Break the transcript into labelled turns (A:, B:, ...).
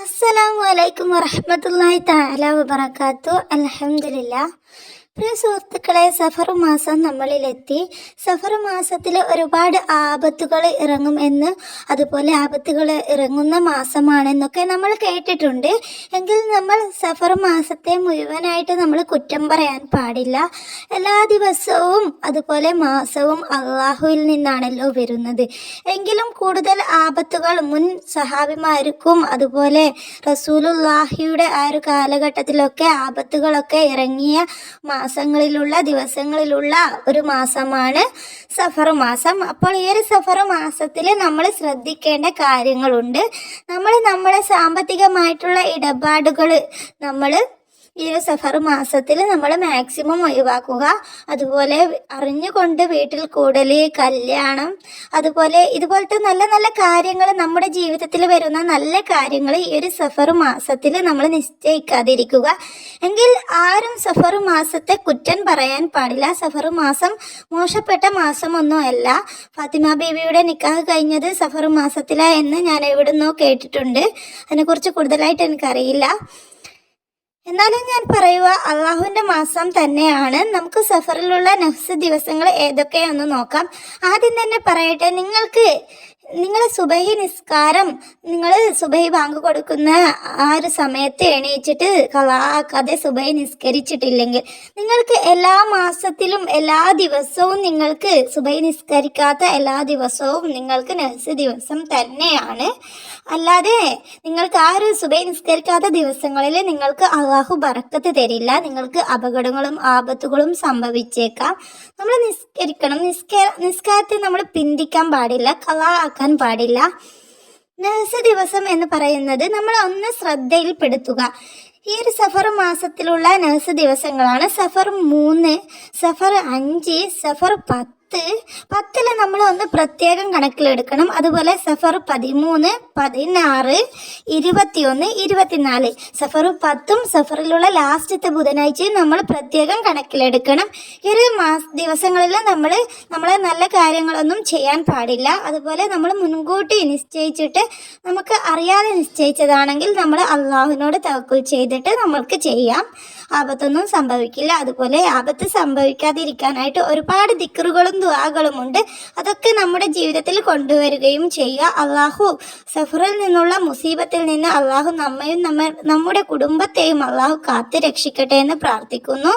A: അസ്സലാമു അലൈക്കും വറഹ്മത്തുള്ളാഹി തആല വബറകാത്തു അൽഹംദുലില്ലാ പ്രിയ സുഹൃത്തുക്കളെ സഫർ മാസം നമ്മളിലെത്തി. സഫർ മാസത്തിൽ ഒരുപാട് ആപത്തുകൾ ഇറങ്ങും എന്ന് അതുപോലെ ആപത്തുകൾ ഇറങ്ങുന്ന മാസമാണെന്നൊക്കെ നമ്മൾ കേട്ടിട്ടുണ്ട്. എങ്കിൽ നമ്മൾ സഫർ മാസത്തെ മുഴുവനായിട്ട് നമ്മൾ കുറ്റം പറയാൻ പാടില്ല. എല്ലാ ദിവസവും അതുപോലെ മാസവും അള്ളാഹുവിൽ നിന്നാണല്ലോ വരുന്നത്. എങ്കിലും കൂടുതൽ ആപത്തുകൾ മുൻ സഹാബിമാർക്കും അതുപോലെ റസൂലുല്ലാഹിയുടെ ആ ഒരു കാലഘട്ടത്തിലൊക്കെ ആപത്തുകളൊക്കെ ഇറങ്ങിയ മാസങ്ങളിലുള്ള ദിവസങ്ങളിലുള്ള ഒരു മാസമാണ് സഫർ മാസം. അപ്പോൾ ഈ ഒരു സഫർ മാസത്തിൽ നമ്മൾ ശ്രദ്ധിക്കേണ്ട കാര്യങ്ങളുണ്ട്. നമ്മൾ നമ്മുടെ സാമ്പത്തികമായിട്ടുള്ള ഇടപാടുകൾ നമ്മൾ ഈ ഒരു സഫർ മാസത്തിൽ നമ്മൾ മാക്സിമം ഒഴിവാക്കുക. അതുപോലെ അറിഞ്ഞുകൊണ്ട് വീട്ടിൽ കൂടൽ കല്യാണം അതുപോലെ ഇതുപോലത്തെ നല്ല നല്ല കാര്യങ്ങൾ നമ്മുടെ ജീവിതത്തിൽ വരുന്ന നല്ല കാര്യങ്ങൾ ഈ ഒരു സഫർ മാസത്തിൽ നമ്മൾ നിശ്ചയിക്കാതിരിക്കുക. എങ്കിൽ ആരും സഫർ മാസത്തെ കുറ്റം പറയാൻ പാടില്ല. സഫർ മാസം മോശപ്പെട്ട മാസമൊന്നുമല്ല ഫാത്തിമ ബീവിയുടെ നിക്കാഹ് കഴിഞ്ഞത് സഫർ മാസത്തിലാണ് എന്ന് ഞാൻ എവിടുന്നോ കേട്ടിട്ടുണ്ട്. അതിനെക്കുറിച്ച് കൂടുതലായിട്ട് എനിക്കറിയില്ല. എന്നാലും ഞാൻ പറയുക അള്ളാഹുവിന്റെ മാസം തന്നെയാണ്. നമുക്ക് സഫറിലുള്ള നഫ്സ് ദിവസങ്ങൾ ഏതൊക്കെയെന്ന് നോക്കാം. ആദ്യം തന്നെ പറയട്ടെ നിങ്ങൾക്ക് നിങ്ങൾ സുബഹി നിസ്കാരം നിങ്ങൾ സുബഹി ബാങ്ക് കൊടുക്കുന്ന ആ ഒരു സമയത്ത് എണീച്ചിട്ട് കഥ സുബഹി നിസ്കരിച്ചിട്ടില്ലെങ്കിൽ നിങ്ങൾക്ക് എല്ലാ മാസത്തിലും എല്ലാ ദിവസവും നിങ്ങൾക്ക് സുബഹി നിസ്കരിക്കാത്ത എല്ലാ ദിവസവും നിങ്ങൾക്ക് നഴ്സ് ദിവസം തന്നെയാണ്. അല്ലാതെ നിങ്ങൾക്ക് ആ ഒരു സുബൈ നിസ്കരിക്കാത്ത ദിവസങ്ങളിൽ നിങ്ങൾക്ക് അള്ളാഹു ബറക്കത്ത് തരില്ല നിങ്ങൾക്ക് അപകടങ്ങളും ആപത്തുകളും സംഭവിച്ചേക്കാം. നമ്മൾ നിസ്കരിക്കണം. നിസ്കാര നിസ്കാരത്തെ നമ്മൾ പിന്തിക്കാൻ പാടില്ല. കല ആക്കാൻ പാടില്ല. നഹസ ദിവസം എന്ന് പറയുന്നത് നമ്മൾ ഒന്ന് ശ്രദ്ധയിൽപ്പെടുത്തുക. ഈ ഒരു സഫർ മാസത്തിലുള്ള നഴ്സ് ദിവസങ്ങളാണ് സഫർ മൂന്ന് സഫർ അഞ്ച് സഫർ പത്ത് പത്തിൽ നമ്മൾ ഒന്ന് പ്രത്യേകം കണക്കിലെടുക്കണം. അതുപോലെ സഫർ പതിമൂന്ന് പതിനാറ് ഇരുപത്തിയൊന്ന് ഇരുപത്തിനാല്. സഫർ പത്തും സഫറിലുള്ള ലാസ്റ്റത്തെ ബുധനാഴ്ചയും നമ്മൾ പ്രത്യേകം കണക്കിലെടുക്കണം. ഈ ഒരു മാസ ദിവസങ്ങളിൽ നമ്മൾ നമ്മളെ നല്ല കാര്യങ്ങളൊന്നും ചെയ്യാൻ പാടില്ല. അതുപോലെ നമ്മൾ മുൻകൂട്ടി നിശ്ചയിച്ചിട്ട് നമുക്ക് അറിയാതെ നിശ്ചയിച്ചതാണെങ്കിൽ നമ്മൾ അള്ളാഹുവിനോട് തവക്കുൽ ചെയ്തിട്ട് നമ്മൾക്ക് ചെയ്യാം. ആപത്തൊന്നും സംഭവിക്കില്ല. അതുപോലെ ആപത്ത് സംഭവിക്കാതിരിക്കാനായിട്ട് ഒരുപാട് ദിക്കറുകളും ദുആകളും ഉണ്ട് അതൊക്കെ നമ്മുടെ ജീവിതത്തിൽ കൊണ്ടുവരികയും ചെയ്യുക. അള്ളാഹു സഫറിൽ നിന്നുള്ള മുസീബത്തിൽ നിന്ന് അള്ളാഹു നമ്മയും നമ്മ നമ്മുടെ കുടുംബത്തെയും അള്ളാഹു കാത്തു രക്ഷിക്കട്ടെ എന്ന് പ്രാർത്ഥിക്കുന്നു.